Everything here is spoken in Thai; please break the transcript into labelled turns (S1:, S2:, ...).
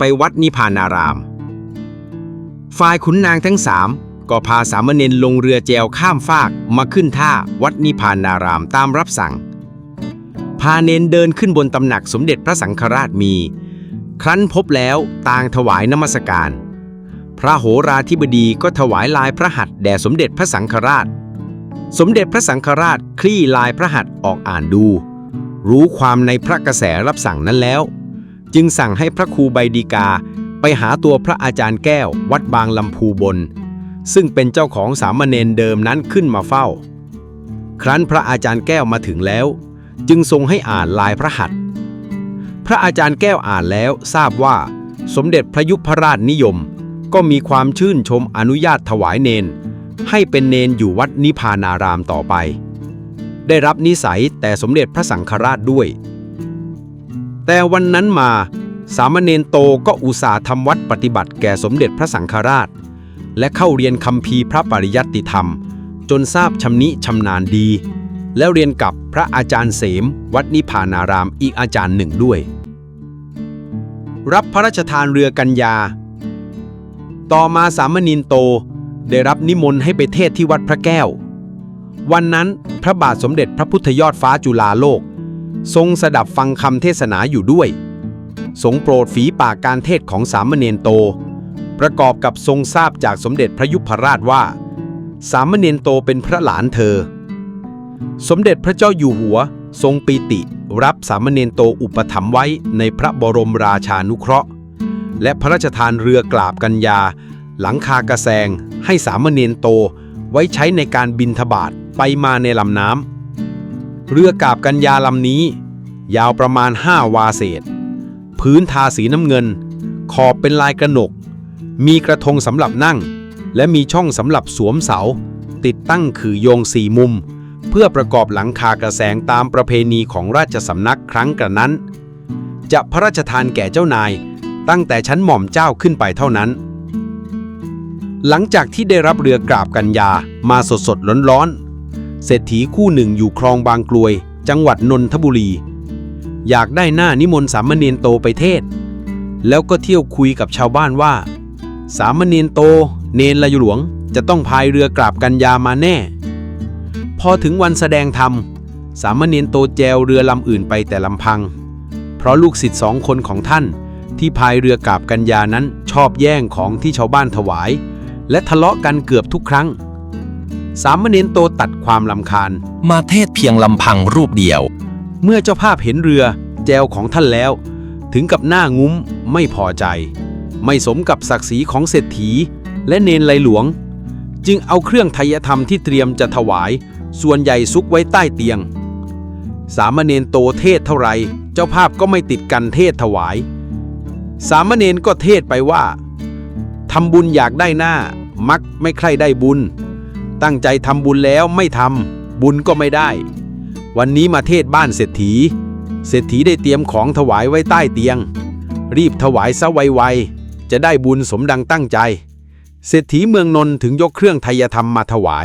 S1: ไปวัดนิพานาราม ฝ่ายขุนนางทั้งสามก็พาสามเณรลงเรือแจวข้ามฟากมาขึ้นท่าวัดนิพพานารามตามรับสั่ง พาเนนเดินขึ้นบนตำหนักสมเด็จพระสังฆราชมี ครั้นพบแล้วต่างถวายนมัสการ พระโหราธิบดีก็ถวายลายพระหัตถ์แด่สมเด็จพระสังฆราช สมเด็จพระสังฆราชคลี่ลายพระหัตถ์ออกอ่านดู รู้ความในพระกระแสรับสั่งนั้นแล้ว จึงสั่งให้พระครูใบดีกาไปหาตัวพระอาจารย์แก้ววัดบางลำพูบน ซึ่งเป็นเจ้าของสามเณรเดิมนั้นขึ้นมาเฝ้า ครั้นพระอาจารย์แก้วมาถึงแล้ว จึงทรงให้อ่านลายพระหัตถ์พระอาจารย์แก้วอ่านแล้วทราบว่า สมเด็จพระยุพราชนิยม ก็มีความชื่นชมอนุญาตถวายเนน ให้เป็นเนนอยู่วัดนิพานารามต่อไป ได้รับนิสัยแต่สมเด็จพระสังฆราชด้วย แต่วันนั้นมา สามเณรโตก็อุตส่าห์ทำวัดปฏิบัติแก่สมเด็จพระสังฆราช และเข้าเรียนคำพีพระปริยัติธรรม จนทราบชำนิชำนาญดี แล้วเรียนกับพระอาจารย์เสม วัดนิพพานารามอีกอาจารย์หนึ่งด้วย รับพระราชทานเรือกัญญา ต่อมาสามเณรโตได้รับนิมนต์ให้ไปเทศที่วัดพระแก้ว วันนั้นพระบาทสมเด็จพระพุทธยอดฟ้าจุฬาโลก ทรงสดับฟังคำเทศนาอยู่ด้วย ทรงโปรดฝีปากการเทศของสามเณรโต ประกอบกับทรงทราบจากสมเด็จพระยุพราชว่า สามเณรโตเป็นพระหลานเธอ สมเด็จพระเจ้าอยู่หัวทรงปีติรับสามเณรโตอุปถัมภ์ไว้ในพระบรมราชานุเคราะห์ และพระราชทานเรือกราบกัญญา หลังคากระแซงให้สามเณรโตไว้ใช้ในการบินทบาทไปมาในลำน้ำ เรือกาบกัญญาลำนี้ ยาวประมาณ 5 วาเศษ พื้นทาสีน้ำเงิน ขอบเป็นลายกระหนก มีกระทงสำหรับนั่ง และมีช่องสำหรับสวมเสา ติดตั้งคือโยงสี่มุม เพื่อประกอบหลังคากระแสงตามประเพณีของราชสำนักครั้งกระนั้น จะพระราชทานแก่เจ้านายตั้งแต่ชั้นหม่อมเจ้าขึ้นไปเท่านั้น หลังจากที่ได้รับเรือกราบกัญญามาสดสดร้อนร้อนๆ เศรษฐีคู่หนึ่งอยู่คลองบางกลวย จังหวัดนนทบุรี อยากได้หน้านิมนต์สามเณรโตไปเทศ แล้วก็เที่ยวคุยกับชาวบ้านว่า สามเณรโต เนนละหลวงจะต้องพายเรือกราบกัญญามาแน่ พอถึงวันแสดงธรรม สามเณรโตแจวเรือลำอื่นไปแต่ลำพัง เพราะลูกศิษย์สองคนของท่าน ที่พายเรือกราบกัญญานั้นชอบแย่งของที่ชาวบ้านถวาย และทะเลาะกันเกือบทุกครั้ง สามเณรโตตัดความลำคาญ
S2: มาเทศเพียงลำพังรูปเดียว
S1: เมื่อเจ้าภาพเห็นเรือแจวของท่านแล้ว ถึงกับหน้างุ้มไม่พอใจ ไม่สมกับศักดิ์ศรีของเศรษฐี และเนนไหลหลวง จึงเอาเครื่องไทยธรรมที่เตรียมจะถวาย ส่วนใหญ่ซุกไว้ใต้เตียง สามเณรโตเทศเท่าไร เจ้าภาพก็ไม่ติดกันเทศถวาย สามเณรก็เทศไปว่าทำบุญอยากได้หน้า มักไม่ใคร่ได้บุญ ตั้งใจทำบุญแล้วไม่ทำบุญก็ไม่ได้ วันนี้มาเทศบ้านเศรษฐี เศรษฐีได้เตรียมของถวายไว้ใต้เตียง รีบถวายซะไวๆจะได้บุญสมดังตั้งใจ เศรษฐีเมืองนนท์ถึงยกเครื่องไทยธรรมมาถวาย